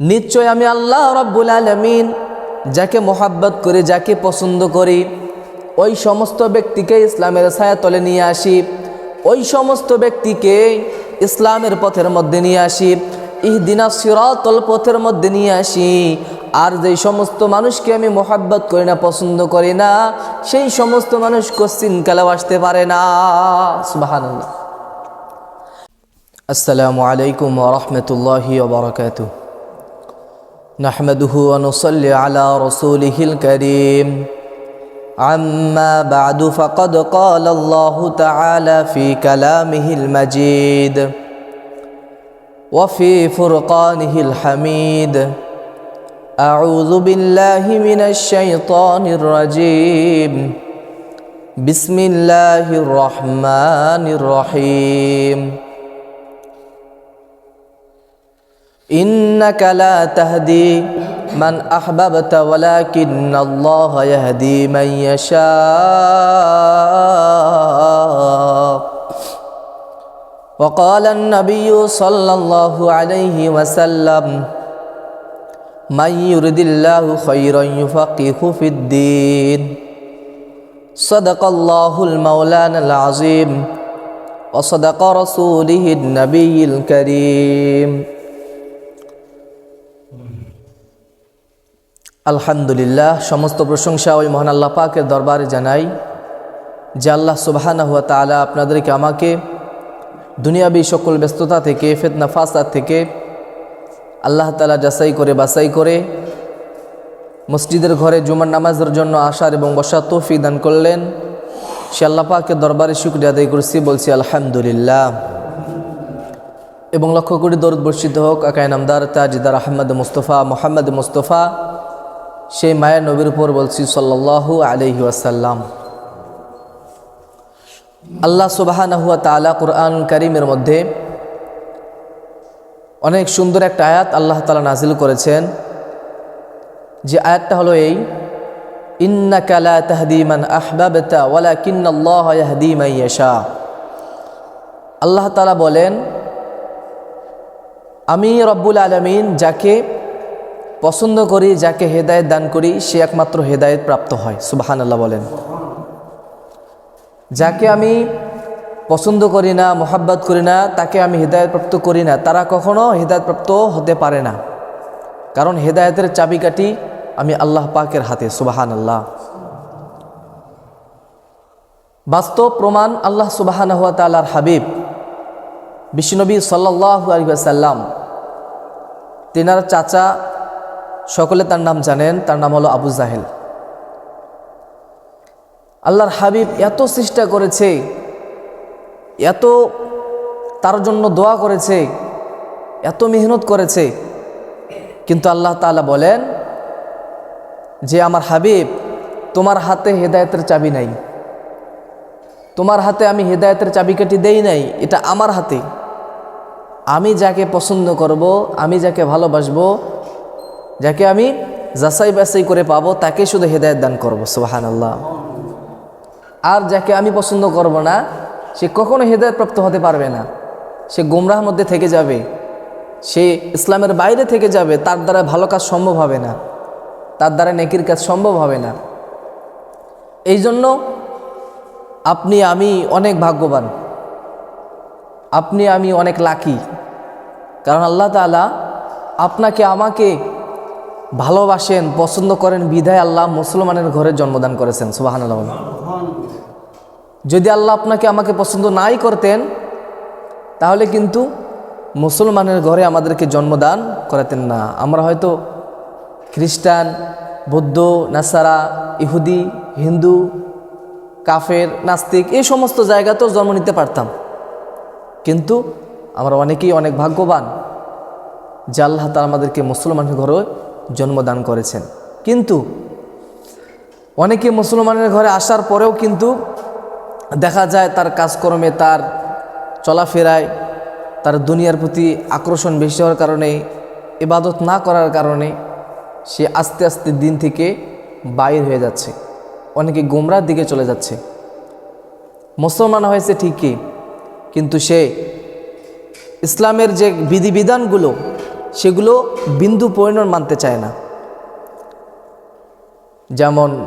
নিশ্চয় আমি আল্লাহ রব্বুল আলমিন যাকে মোহাব্বত করি, যাকে পছন্দ করি, ওই সমস্ত ব্যক্তিকে ইসলামের ছায়াতলে নিয়ে আসি, ওই সমস্ত ব্যক্তিকে ইসলামের পথের মধ্যে নিয়ে আসি, ইহদিনা সিরাতল পথের মধ্যে নিয়ে আসি। আর যেই সমস্ত মানুষকে আমি মোহাব্বত করি না, পছন্দ করি না, সেই সমস্ত মানুষ কোশ্চিন কালেও আসতে পারে না। সুবাহান আসসালামু আলাইকুম রহমতুল্লাহি ওবরাকাতুহ نحمده ونصلي على رسوله الكريم عما بعد فقد قال الله تعالى في كلامه المجيد وفي فرقانه الحميد أعوذ بالله من الشيطان الرجيم بسم الله الرحمن الرحيم إنك لا تهدي من أحببت ولكن الله يهدي من يشاء وقال النبي صلى الله عليه وسلم من يرد الله خيرا يفقه في الدين صدق الله المولان العظيم وصدق رسوله النبي الكريم আলহামদুলিল্লাহ, সমস্ত প্রশংসা ওই মহান আল্লাহ পাকের দরবারে জানাই, যে আল্লাহ সুবাহানা হুয়া তালা আপনাদেরকে আমাকে দুনিয়াবি সকল ব্যস্ততা থেকে, ফেতনা ফাসাদ থেকে আল্লাহ তালা যাচাই করে বাছাই করে মসজিদের ঘরে জুমার নামাজের জন্য আসার এবং বসা তৌফি দান করলেন। সে আল্লাহ পাকের দরবারে শুক্রিয়া আদায় করছি, বলছি আলহামদুলিল্লাহ। এবং লক্ষ্য করি দরদ বর্ষিত হোক, আকায় নামদার, তাজিদার আহমদ মুস্তফা, মোহাম্মদ মুস্তফা সেই মায়ের নবীর উপর বলছি সাল্লাহ আলহি আসাল্লাম আল্লাহ সুবাহানাহুয়া তালা কুরআন করিমের মধ্যে অনেক সুন্দর একটা আয়াত আল্লাহ তালা নাজিল করেছেন। যে আয়াতটা হলো এই ইন্না কালা তাহদিমান আহবাবতা ওয়ালা কিন্নাল্লাহ ইয়াহদিমান ইয়াশা। আল্লাহ তালা বলেন, আমি রব্বুল আলমিন যাকে পছন্দ করি, যাকে হেদায়ত দান করি, সে একমাত্র হেদায়ত প্রাপ্ত হয়। সুবাহান আল্লাহ বলেন। যাকে আমি পছন্দ করি না, মোহাব্বত করি না, তাকে আমি হেদায়ত প্রাপ্ত করি না, তারা কখনো হেদায়ত প্রাপ্ত হতে পারে না। কারণ হেদায়তের চাবিকাঠি আমি আল্লাহ পাকের হাতে সুবাহান আল্লাহ বাস্তব প্রমাণ আল্লাহ সুবাহান হুয়া তাল্লার হাবিব বিষ্ণবী সাল্লাহ আলিবাসাল্লাম তেনার চাচা সকলে তার নাম জানেন, তার নাম হলো আবু জাহেল। আল্লাহর হাবিব এত চেষ্টা করেছে, এত তার জন্য দোয়া করেছে, এত মেহনত করেছে, কিন্তু আল্লাহ তালা বলেন, যে আমার হাবিব, তোমার হাতে হেদায়তের চাবি নাই। তোমার হাতে আমি হেদায়তের চাবিকাঠি দেই নাই, এটা আমার হাতে। আমি যাকে পছন্দ করব, আমি যাকে ভালোবাসবো যাকে আমি যাচাই বাছাই করে পাবো, তাকে শুধু হেদায়ত দান করব সুবাহান আল্লাহ আর যাকে আমি পছন্দ করব না, সে কখনো হেদায়ত প্রাপ্ত হতে পারবে না। সে গুমরাহ মধ্যে থেকে যাবে। সে ইসলামের বাইরে থেকে যাবে, তার দ্বারা ভালো কাজ সম্ভব হবে না। তার দ্বারা নেকির কাজ সম্ভব হবে না। এই জন্য আপনি, আমি অনেক ভাগ্যবান। আপনি, আমি অনেক লাকি। কারণ আল্লাহ তালা আপনাকে, আমাকে ভালোবাসেন, পছন্দ করেন বিধায় আল্লাহ মুসলমানের ঘরে জন্মদান করেছেন সুবাহান আল্লাহ যদি আল্লাহ আপনাকে আমাকে পছন্দ নাই করতেন, তাহলে কিন্তু মুসলমানের ঘরে আমাদেরকে জন্মদান করাতেন না। আমরা হয়তো খ্রিস্টান, বৌদ্ধ, নাসারা, ইহুদি, হিন্দু, কাফের, নাস্তিক, এই সমস্ত জায়গাতেও জন্ম নিতে পারতাম। কিন্তু আমরা অনেকেই অনেক ভাগ্যবান যে আল্লাহ তালা আমাদেরকে মুসলমানের ঘরে জন্মদান করেছেন। কিন্তু অনেকে মুসলমানের ঘরে আসার পরেও কিন্তু দেখা যায় তার কাজকর্মে, তার চলাফেরায়, তার দুনিয়ার প্রতি আকর্ষণ বেশি হওয়ার কারণে, ইবাদত না করার কারণে সে আস্তে আস্তে দিন থেকে বাইর হয়ে যাচ্ছে। অনেকে গোমরার দিকে চলে যাচ্ছে। মুসলমান হয়েছে ঠিকই, কিন্তু সে ইসলামের যে বিধিবিধানগুলো সেগুলো বিন্দু পরিণর মানতে চায় না। যেমন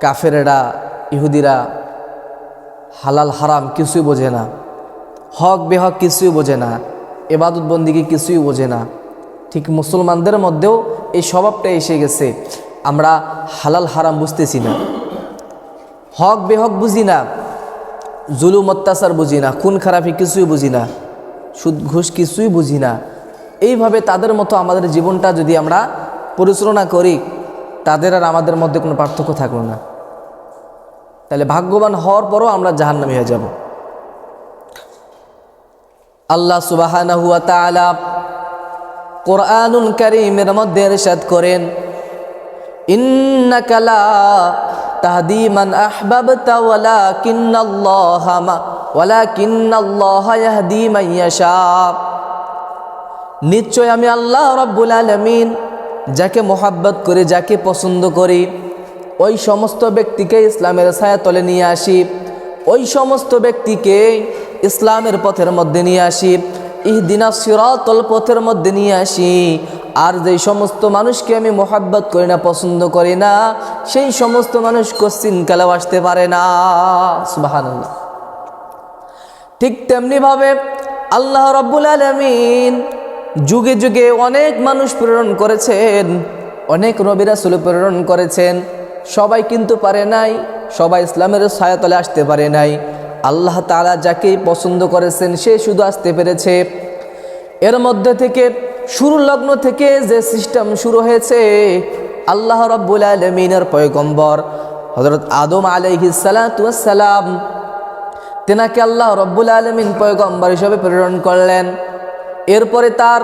কাফেরেরা, ইহুদিরা, হালাল, হারাম কিছুই বোঝে না। হক, বেহক কিছুই বোঝে না। এবাদত বন্দিকে কিছুই বোঝে না। ঠিক মুসলমানদের মধ্যেও এই স্বভাবটা এসে গেছে। আমরা হালাল, হারাম বুঝতেছি না। হক, বেহক বুঝি না। জুলুম, অত্যাচার বুঝি না। খুন, খারাপি কিছুই বুঝি না। সুদ, ঘুষ কিছুই বুঝি না। এইভাবে তাদের মতো আমাদের জীবনটা যদি আমরা পরিচালনা করি, তাদের আর আমাদের মধ্যে কোনো পার্থক্য থাকল না। তাহলে ভাগ্যবান হওয়ার পরও আমরা জাহান্নামী হয়ে যাব। আল্লাহ সুবাহানা হুয়া কোরআনুল কারীমের মধ্যে ইরশাদ করেন, ইন্নাকা লা তাহদি আহবাবতা ওয়ালাকিন্নাল্লাহা মা, ওয়ালাকিন্নাল্লাহা ইয়াহদি মান ইয়াশা নিশ্চয় আমি আল্লাহ রাব্বুল আলামিন যাকে মোহাব্বত করে, যাকে পছন্দ করি, ওই সমস্ত ব্যক্তিকে ইসলামের ছায়াতলে নিয়ে আসি, ওই সমস্ত ব্যক্তিকে ইসলামের পথের মধ্যে নিয়ে আসি, ইহদিনা সিরাতল পথের মধ্যে নিয়ে আসি। আর যেই সমস্ত মানুষকে আমি মোহাব্বত করি না, পছন্দ করি না, সেই সমস্ত মানুষ কোশ্চিন কালেও আসতে পারে না। সুবহানাল্লাহ। ঠিক তেমনিভাবে আল্লাহ রব্বুল আলমিন যুগে যুগে অনেক মানুষ প্রেরণ করেছেন, অনেক নবিরাসুল প্রেরণ করেছেন। সবাই কিন্তু পারে নাই, সবাই ইসলামের ছায়াতলে আসতে পারে নাই। আল্লাহ তাআলা যাকেই পছন্দ করেছেন, সে শুধু আসতে পেরেছে। এর মধ্যে থেকে শুরু লগ্ন থেকে যে সিস্টেম শুরু হয়েছে, আল্লাহ রব্বুল আলমিনের পয়গম্বর হজরত আদম আলহিসালাম তেনাকে আল্লাহ রব্বুল আলমিন পয়গম্বর হিসাবে প্রেরণ করলেন। এরপরে তার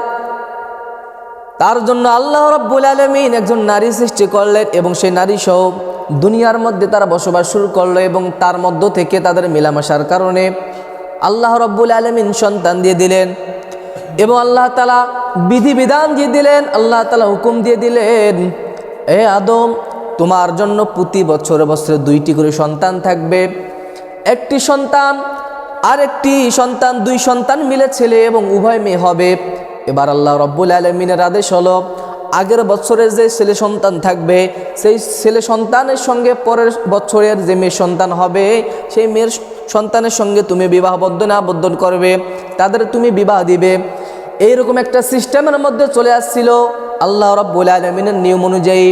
তার জন্য আল্লাহ রব্বুল আলমিন একজন নারী সৃষ্টি করলেন এবং সেই নারী সহ দুনিয়ার মধ্যে তারা বসবাস শুরু করল এবং তার মধ্য থেকে তাদের মেলামেশার কারণে আল্লাহ রব্বুল আলমিন সন্তান দিয়ে দিলেন এবং আল্লাহ তালা বিধিবিধান দিয়ে দিলেন, আল্লাহ তালা হুকুম দিয়ে দিলেন, এ আদম, তোমার জন্য প্রতি বছরে বছরে দুইটি করে সন্তান থাকবে। একটি সন্তান আর একটি সন্তান, দুই সন্তান মিলে ছেলে এবং উভয় মেয়ে হবে। এবার আল্লাহ রব্বুল আলমিনের আদেশ হলো, আগের বছরের যে ছেলে সন্তান থাকবে, সেই ছেলে সন্তানের সঙ্গে পরের বছরের যে মেয়ে সন্তান হবে, সেই মেয়ের সন্তানের সঙ্গে তুমি বিবাহবদ্ধ না আবদ্ধ করবে, তাদের তুমি বিবাহ দিবে। এইরকম একটা সিস্টেমের মধ্যে চলে আসছিল আল্লাহ রব্বুল আলমিনের নিয়ম অনুযায়ী।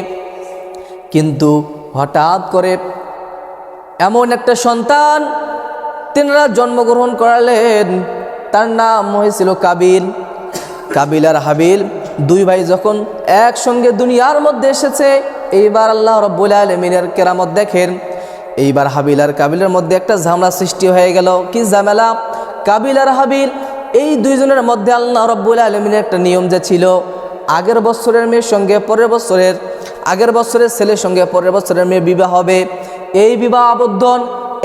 কিন্তু হঠাৎ করে এমন একটা সন্তান তিনারা জন্মগ্রহণ করালেন। তার নাম হয়েছিল কাবিল। কাবিল আর হাবিল দুই ভাই যখন একসঙ্গে দুনিয়ার মধ্যে এসেছে, এইবার আল্লাহ রব্বুল আলমিনের কেরামত দেখেন। এইবার হাবিল আর কাবিলের মধ্যে একটা ঝামেলা সৃষ্টি হয়ে গেল। কি ঝামেলা? কাবিল আর হাবিল, এই দুইজনের মধ্যে আল্লাহ রব্বুল আলমিনের একটা নিয়ম যে ছিল, আগের বছরের মেয়ের সঙ্গে পরের বছরের, আগের বছরের ছেলের সঙ্গে পরের বছরের মেয়ে বিবাহ হবে। এই বিবাহ আবদ্ধন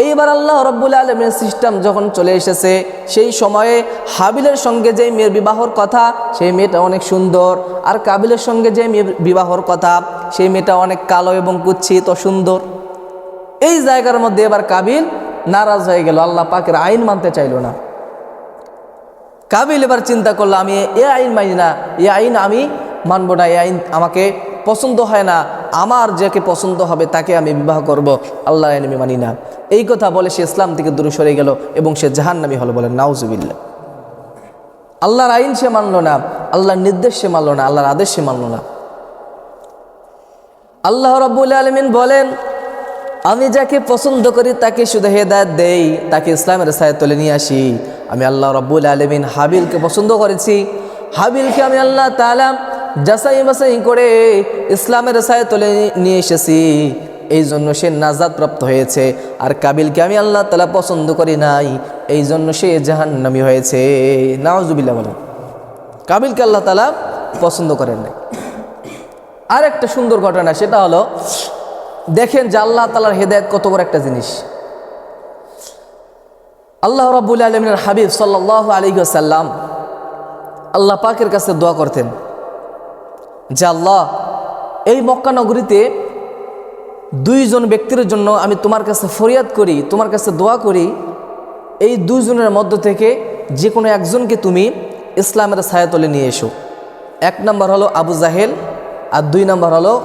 এইবার আল্লাহ রব্বুল আলমের সিস্টেম যখন চলে এসেছে, সেই সময়ে হাবিলের সঙ্গে যে মেয়ের বিবাহর কথা, সেই মেয়েটা অনেক সুন্দর। আর কাবিলের সঙ্গে যে মেয়ের বিবাহর কথা, সেই মেয়েটা অনেক কালো এবং কুচ্ছিত সুন্দর। এই জায়গার মধ্যে এবার কাবিল নারাজ হয়ে গেল। আল্লাহ পাকের আইন মানতে চাইল না। কাবিল এবার চিন্তা করল, আমি এ আইন মানি না, এ আইন আমি মানব না, এ আইন আমাকে পছন্দ হয় না, আমার যাকে পছন্দ হবে তাকে আমি বিবাহ করব আল্লাহ আমি মানি না। এই কথা বলে সে ইসলাম থেকে দূরে সরে গেল এবং সে জাহান্নামি হলো বলে নাউজুবিল্লা আল্লাহর আইন সে মানল না, আল্লাহর নির্দেশ সে মানল না, আল্লাহর আদেশ সে মানল না। আল্লাহ রব্বুল আলমিন বলেন, আমি যাকে পছন্দ করি তাকে শুধু হেদায়ত দেই, তাকে ইসলামের সায় তুলে নিয়ে আসি। আমি আল্লাহ রব্বুল আলমিন হাবিলকে পছন্দ করেছি। হাবিলকে আমি আল্লাহ তালাম যাচাই বাছাই করে ইসলামের সায় তুলে নিয়ে এসেছি। এই জন্য সে নাজাদ প্রাপ্ত হয়েছে। আর কাবিলকে আমি আল্লাহ তালা পছন্দ করি নাই, এই জন্য সে জাহান্নামি হয়েছে। নাওজুবিল্লা বলেন। কাবিলকে আল্লাহ তালা পছন্দ করেন নাই। আর একটা সুন্দর ঘটনা, সেটা হলো, দেখেন যে আল্লাহ তালার হেদায়ত কত বড় একটা জিনিস। আল্লাহ রাবুল আলমিনের হাবিব সাল্লাহ আলী সাল্লাম আল্লাহ পাকের কাছে দোয়া করতেন। যে আল্লাহ, এই মক্কা নগরীতে দুইজন ব্যক্তির জন্য আমি তোমার কাছে ফরিয়াদ করি, তোমার কাছে দোয়া করি। এই দুইজনের মধ্য থেকে যে কোনো একজনকে তুমি ইসলামের ছায়াতলে নিয়ে এসো। এক নম্বর হলো আবু জাহেল আর দুই নম্বর হলো